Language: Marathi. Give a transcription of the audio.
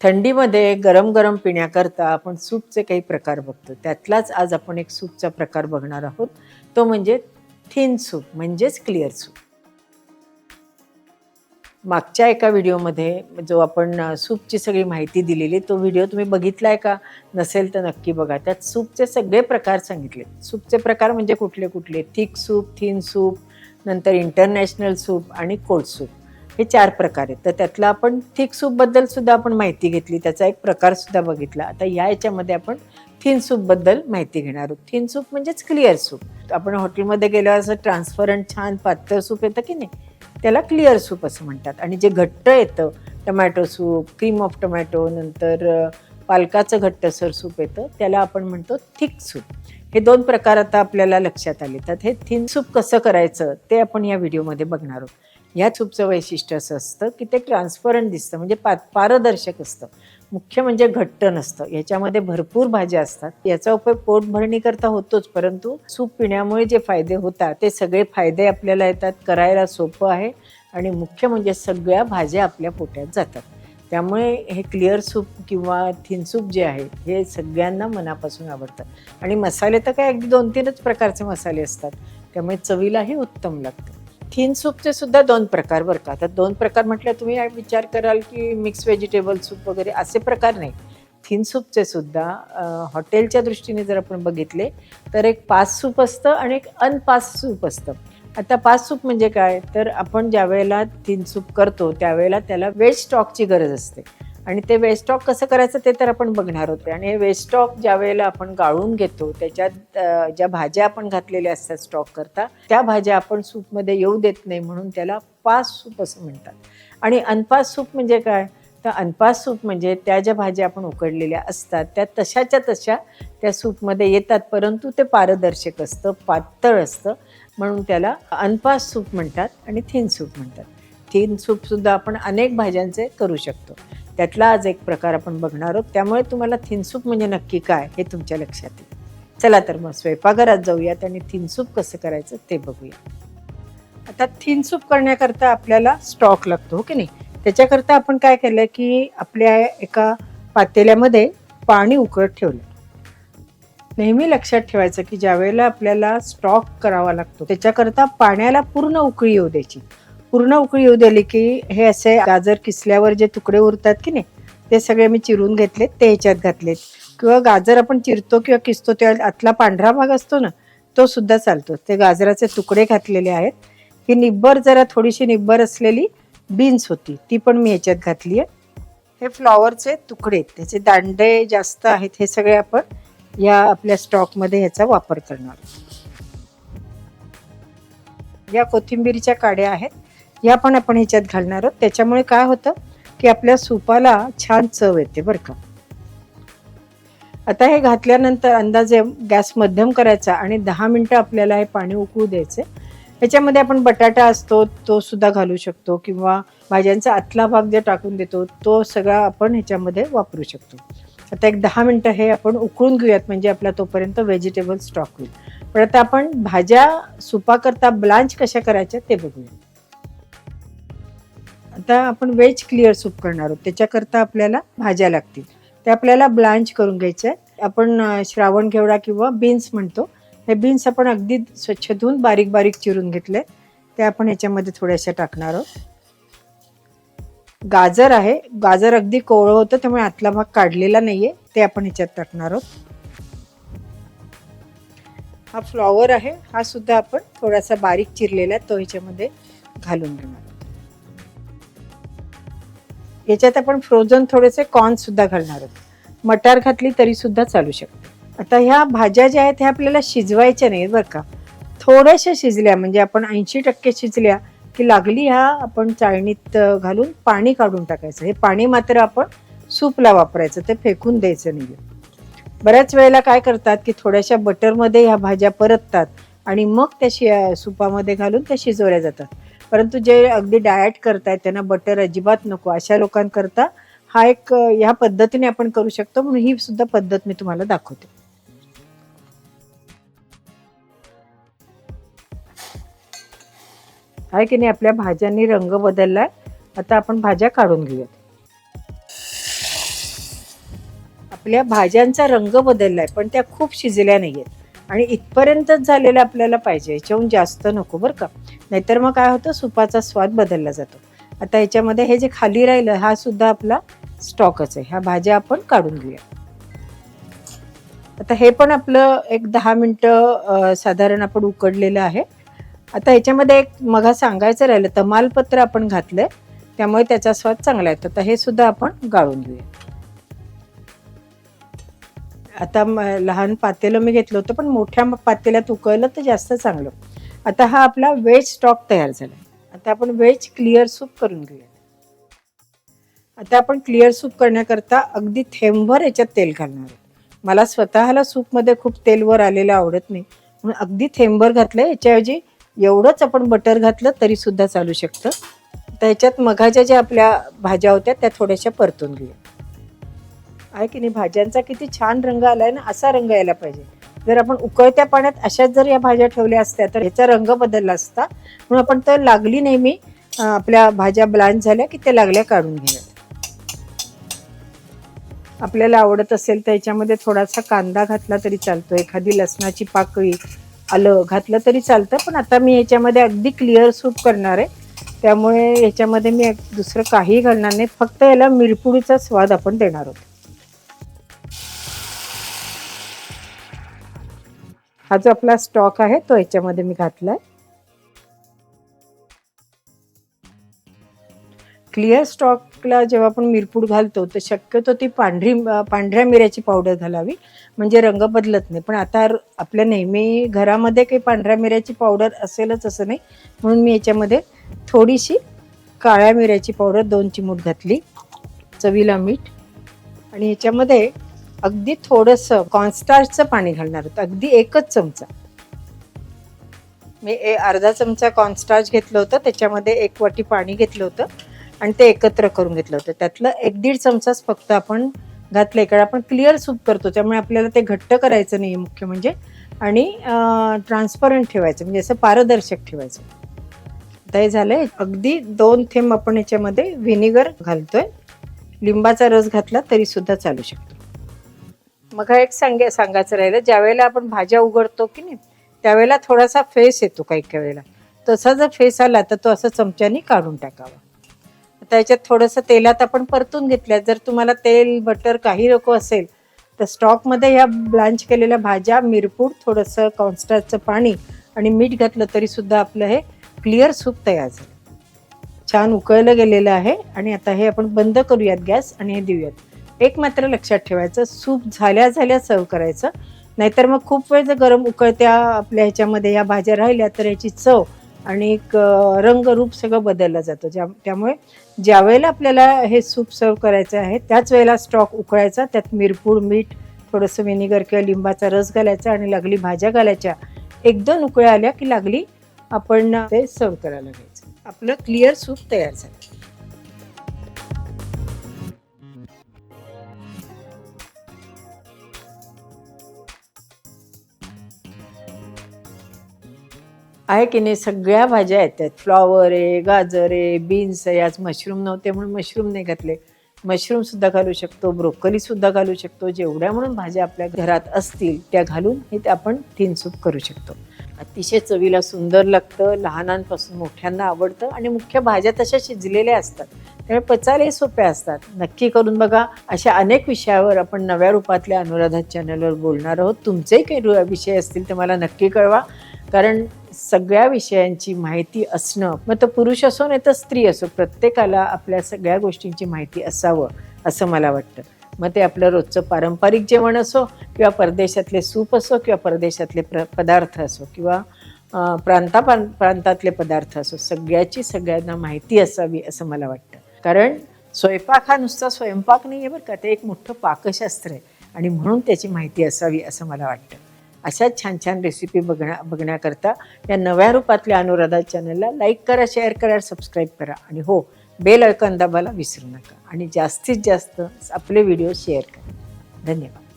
थंडीमध्ये गरम गरम पिण्याकरता आपण सूपचे काही प्रकार बघतो. त्यातलाच आज आपण एक सूपचा प्रकार बघणार आहोत. तो म्हणजे थिन सूप म्हणजेच क्लिअर सूप. मागच्या एका व्हिडिओमध्ये जो आपण सूपची सगळी माहिती दिलेली तो व्हिडिओ तुम्ही बघितलाय का? नसेल तर नक्की बघा. त्यात सूपचे सगळे प्रकार सांगितले सूपचे प्रकार म्हणजे कुठले कुठले? थिक सूप थिन सूप नंतर इंटरनॅशनल सूप आणि कोल्ड सूप. हे चार प्रकार आहेत. तर त्यातला आपण थिक सूपबद्दल सुद्धा आपण माहिती घेतली. त्याचा एक प्रकार सुद्धा बघितला. आता या याच्यामध्ये आपण थिन सूपबद्दल माहिती घेणार आहोत. थिन सूप म्हणजेच क्लिअर सूप. आपण हॉटेलमध्ये गेल्यावर असं ट्रान्सपरंट छान पातळ सूप येतं की नाही? त्याला क्लिअर सूप असं म्हणतात. आणि जे घट्ट येतं tomato soup cream of tomato नंतर पालकाचं घट्टसर सूप येतं त्याला आपण म्हणतो थिक सूप. हे दोन प्रकार आता आपल्याला लक्षात आले. तर हे थिन सूप कसं करायचं ते आपण या व्हिडिओमध्ये बघणार आहोत. या सूपचं वैशिष्ट्य असं असतं की ते ट्रान्सपरंट दिसतं म्हणजे पा पारदर्शक असतं. मुख्य म्हणजे घट्ट नसतं. याच्यामध्ये भरपूर भाज्या असतात. याचा उपयोग पोटभरणीकरता होतोच परंतु सूप पिण्यामुळे जे फायदे होतात ते सगळे फायदे आपल्याला येतात. करायला सोपं आहे आणि मुख्य म्हणजे सगळ्या भाज्या आपल्या पोट्यात जातात. त्यामुळे हे क्लिअर सूप किंवा थिन सूप जे आहे हे सगळ्यांना मनापासून आवडतं. आणि मसाले तर काय अगदी दोन तीनच प्रकारचे मसाले असतात. त्यामुळे चवीलाही उत्तम लागतं. थिन सूपचे सुद्धा दोन प्रकार बरं का. आता दोन प्रकार म्हटलं तुम्ही विचार कराल की मिक्स व्हेजिटेबल सूप वगैरे असे प्रकार नाही. थिन सूपचे सुद्धा हॉटेलच्या दृष्टीने जर आपण बघितले तर एक पास सूप असतं आणि एक अनपास सूप असतं. आता पाच सूप म्हणजे काय? तर आपण ज्या वेळेला तीन सूप करतो त्यावेळेला त्याला वेस्ट स्टॉकची गरज असते. आणि ते वेस्ट स्टॉक कसं करायचं ते तर आपण बघणार होते. आणि हे वेस्ट स्टॉक ज्या वेळेला आपण गाळून घेतो त्याच्यात ज्या भाज्या आपण घातलेल्या असतात स्टॉक करता त्या भाज्या आपण सूपमध्ये येऊ देत नाही म्हणून त्याला पास सूप असं म्हणतात. आणि अनपास सूप म्हणजे काय? तर अनपास सूप म्हणजे त्या ज्या भाज्या आपण उकडलेल्या असतात त्या तशाच्या तशा त्या सूपमध्ये येतात परंतु ते पारदर्शक असतं पातळ असतं. म्हणून त्याला अनपास सूप म्हणतात आणि थिन सूप म्हणतात. थिन सूपसुद्धा आपण अनेक भाज्यांचे करू शकतो. त्यातला आज एक प्रकार आपण बघणार आहोत. त्यामुळे तुम्हाला थिन सूप म्हणजे नक्की काय हे तुमच्या लक्षात येईल. चला तर मग स्वयंपाकघरात जाऊयात आणि थिन सूप कसं करायचं ते बघूया. आता थिन सूप करण्याकरता आपल्याला स्टॉक लागतो हो की नाही? त्याच्याकरता आपण काय केलं की आपल्या एका पातेल्यामध्ये पाणी उकळत ठेवलं. नेहमी लक्षात ठेवायचं की ज्या वेळेला आपल्याला स्टॉक करावा लागतो त्याच्याकरता पाण्याला पूर्ण उकळी येऊ द्यायची. पूर्ण उकळी येऊ दिली की हे असे गाजर किसल्यावर जे तुकडे उरतात की नाही ते सगळे मी चिरून घेतलेत ते ह्याच्यात घातलेत. किंवा गाजर आपण चिरतो किंवा किसतो त्या आतला पांढरा भाग असतो ना तो सुद्धा चालतो. ते गाजराचे तुकडे घातलेले आहेत. ही निब्बर जरा थोडीशी निब्बर असलेली बीन्स होती ती पण मी ह्याच्यात घातली आहे. हे फ्लॉवरचे तुकडे त्याचे दांडे जास्त आहेत हे सगळे आपण या आपल्या स्टॉकमध्ये ह्याचा वापर करणार या कोथिंबीरीच्या काड्या आहेत या पण आपण ह्याच्यात घालणार आहोत. त्याच्यामुळे काय होतं की आपल्या सुपाला छान चव येते बरं का. आता हे घातल्यानंतर अंदाजे गॅस मध्यम करायचा आणि दहा मिनटं आपल्याला हे पाणी उकळू द्यायचे. ह्याच्यामध्ये आपण बटाटा असतो तो सुद्धा घालू शकतो किंवा भाज्यांचा आतला भाग जे टाकून देतो तो सगळा आपण ह्याच्यामध्ये वापरू शकतो. आता एक दहा मिनटं हे आपण उकळून घेऊयात म्हणजे आपला तोपर्यंत व्हेजिटेबल स्टॉक होईल. पण आता आपण भाज्या सुपाकरता ब्लांच कशा करायच्या ते बघूया. आता आपण वेज क्लिअर सूप करणार आहोत. त्याच्याकरता आपल्याला भाज्या लागतील. त्या आपल्याला ब्लांच करून घ्यायच्या आहे आपण श्रावण घेवडा किंवा बीन्स म्हणतो हे बीन्स आपण अगदी स्वच्छ धुवून बारीक बारीक चिरून घेतले. ते आपण ह्याच्यामध्ये थोड्याशा टाकणार आहोत. गाजर आहे. गाजर अगदी कोवळं होतं त्यामुळे आतला भाग काढलेला नाहीये. ते आपण ह्याच्यात टाकणार आहोत. हा फ्लॉवर आहे. हा सुद्धा आपण थोडासा बारीक चिरलेला आहे तो ह्याच्यामध्ये घालून घेणार याच्यात आपण फ्रोझन थोडेसे कॉर्न सुद्धा घालणार आहोत. मटार घातली तरी सुद्धा चालू शकते. आता ह्या भाज्या ज्या आहेत ह्या आपल्याला शिजवायच्या नाहीत बरं का. थोड्याशा शिजल्या म्हणजे आपण ऐंशी टक्के शिजल्या की लागली ह्या आपण चाळणीत घालून पाणी काढून टाकायचं. हे पाणी मात्र आपण सूपला वापरायचं ते फेकून द्यायचं नाही बऱ्याच वेळेला काय करतात की थोड्याशा बटरमध्ये ह्या भाज्या परततात आणि मग त्या शि सुपामध्ये घालून त्या शिजवल्या जातात. परंतु जे अगदी डाएट करतायत त्यांना बटर अजिबात नको. अशा लोकांकरता हा एक ह्या पद्धतीने आपण करू शकतो म्हणून ही सुद्धा पद्धत मी तुम्हाला दाखवते. आहे की नाही आपल्या भाज्यांनी रंग बदलला आता आपण भाज्या काढून घेऊयात. आपल्या भाज्यांचा रंग बदललाय पण त्या खूप शिजल्या नाही आहेत आणि इथपर्यंतच झालेलं आपल्याला पाहिजे याच्याहून जास्त नको बरं का. नाहीतर मग काय होतं सुपाचा स्वाद बदलला जातो. आता याच्यामध्ये हे जे खाली राहिलं हा सुद्धा आपला स्टॉकच आहे. ह्या भाज्या आपण काढून घेऊया आता हे पण आपलं एक दहा मिनटं साधारण आपण उकडलेलं आहे. आता ह्याच्यामध्ये एक मघा सांगायचं राहिलं तमालपत्र आपण घातलंय त्यामुळे त्याचा स्वाद चांगला येतो तर हे सुद्धा आपण गाळून घेऊया. आता लहान पातेलं मी घेतलं होतं पण मोठ्या पातेल्यात उकळलं तर जास्त चांगलं. आता हा आपला व्हेज स्टॉक तयार झाला आता आपण व्हेज क्लिअर सूप करून घेऊया. आता आपण क्लिअर सूप करण्याकरता अगदी थेंबभर याच्यात तेल घालणार आहोत मला स्वतःला सूपमध्ये खूप तेलवर आलेलं आवडत नाही. म्हणून अगदी थेंबभर घातलं याच्याऐवजी एवढंच आपण बटर घातलं तरी सुद्धा चालू शकतं. त्याच्यात मघाच्या ज्या आपल्या भाज्या होत्या त्या थोड्याशा परतून घेऊया आहे की नाही? भाज्यांचा किती छान रंग आलाय ना असा रंग यायला पाहिजे. जर आपण उकळत्या पाण्यात अशाच जर या भाज्या ठेवल्या असत्या तर ह्याचा रंग बदलला असता. म्हणून आपण तर लागली नेहमी आपल्या भाज्या ब्लांच झाल्या की त्या लागल्या काढून घेऊया आपल्याला आवडत असेल तर याच्यामध्ये थोडासा कांदा घातला तरी चालतो एखादी लसणाची पाकळी आलं घातलं तरी चालतं पण आता मी याच्यामध्ये अगदी क्लिअर सूप करणार आहे. त्यामुळे याच्यामध्ये मी दुसरं काही घालणार नाही. फक्त याला मिरपुडीचा स्वाद आपण देणार आहोत. हा जो आपला स्टॉक आहे तो याच्यामध्ये मी घातला आहे क्लिअर स्टॉकला जेव्हा आपण मिरपूड घालतो तर शक्यतो ती पांढरी पांढऱ्या मिऱ्याची पावडर घालावी. म्हणजे रंग बदलत नाही. पण आता आपल्या नेहमी घरामध्ये काही पांढऱ्या मिऱ्याची पावडर असेलच असं नाही. म्हणून मी याच्यामध्ये थोडीशी काळ्या मिऱ्याची पावडर दोन चिमूट घातली. चवीला मीठ. आणि याच्यामध्ये अगदी थोडंसं कॉर्नस्टार्चचं पाणी घालणार होतं अगदी एकच चमचा. मी ए अर्धा चमचा कॉर्नस्टार्च घेतलं होतं. त्याच्यामध्ये एक वाटी पाणी घेतलं होतं. आणि ते एकत्र करून घेतलं होतं. त्यातलं एक दीड चमचाच फक्त आपण घातलं कारण आपण क्लिअर सूप करतो त्यामुळे आपल्याला ते घट्ट करायचं नाही मुख्य म्हणजे. आणि ट्रान्सपरंट ठेवायचं म्हणजे असं पारदर्शक ठेवायचं. आता हे झालंय. अगदी दोन थेंब आपण याच्यामध्ये व्हिनेगर घालतोय. लिंबाचा रस घातला तरी सुद्धा चालू शकतो. मग हा एक सांगे सांगायचं राहिलं. ज्यावेळेला आपण भाज्या उघडतो की नाही त्यावेळेला थोडासा फेस येतो काही काही वेळेला. तसा जर फेस आला तर तो असं चमच्यानी काढून टाकावा. त्याच्यात थोडंसं तेलात आपण परतून घेतल्या जर तुम्हाला तेल बटर काही नको असेल तर स्टॉकमध्ये ह्या ब्लांच केलेल्या भाज्या मिरपूड थोडंसं कॉन्स्टाचं पाणी आणि मीठ घातलं तरी सुद्धा आपलं हे क्लिअर सूप तयार झालं. छान उकळलं गेलेलं आहे आणि आता हे आपण बंद करूयात गॅस आणि हे देऊयात. एक मात्र लक्षात ठेवायचं सूप झाल्या झाल्या सर्व करायचं. नाहीतर मग खूप वेळ जर गरम उकळत्या आपल्या ह्याच्यामध्ये या भाज्या राहिल्या तर ह्याची चव आणि एक रंग रूप सगळं बदललं जातं. ज्या त्यामुळे ज्या वेळेला आपल्याला हे सूप सर्व करायचं आहे त्याच वेळेला स्टॉक उकळायचा त्यात मिरपूड मीठ थोडंसं व्हिनेगर किंवा लिंबाचा रस घालायचा आणि लागली भाज्या घालायच्या एक दोन उकळ्या आल्या की लागली आपण ते सर्व करायला घ्यायचं आपलं क्लिअर सूप तयार झालं. आहे की नाही सगळ्या भाज्या येतात. फ्लॉवर आहे गाजर आहे बीन्स आहे. आज मशरूम नव्हते म्हणून मशरूम नाही घातले. मशरूमसुद्धा घालू शकतो ब्रोकलीसुद्धा घालू शकतो. जेवढ्या म्हणून भाज्या आपल्या घरात असतील त्या घालून हे आपण तीन सूप करू शकतो. अतिशय चवीला सुंदर लागतं लहानांपासून मोठ्यांना आवडतं आणि मुख्य भाज्या तशा शिजलेल्या असतात. त्यामुळे पचायलाही सोप्या असतात. नक्की करून बघा अशा अनेक विषयावर आपण नव्या रूपातल्या अनुराधा चॅनलवर बोलणार आहोत. तुमचेही काही रु- विषय असतील ते मला नक्की कळवा. कारण सगळ्या विषयांची माहिती असणं मग तो पुरुष असो नाही तर स्त्री असो प्रत्येकाला आपल्या सगळ्या गोष्टींची माहिती असावं असं मला वाटतं. मग ते आपलं रोजचं पारंपरिक जेवण असो किंवा परदेशातले सूप असो किंवा परदेशातले प्र पदार्थ असो किंवा प्रांता प्रांतातले पदार्थ असो सगळ्याची सगळ्यांना माहिती असावी असं मला वाटतं. कारण स्वयंपाक हा नुसता स्वयंपाक नाही आहे बरं का ते एक मोठं पाकशास्त्र आहे आणि म्हणून त्याची माहिती असावी असं मला वाटतं. अशाच छान छान रेसिपी बघण्या बघण्याकरता या नव्या रूपातल्या अनुराधा चॅनलला लाईक करा शेअर करा सबस्क्राईब करा. आणि हो बेल ऐकन दाबायला विसरू नका. आणि जास्तीत जास्त आपले व्हिडिओ शेअर करा. धन्यवाद.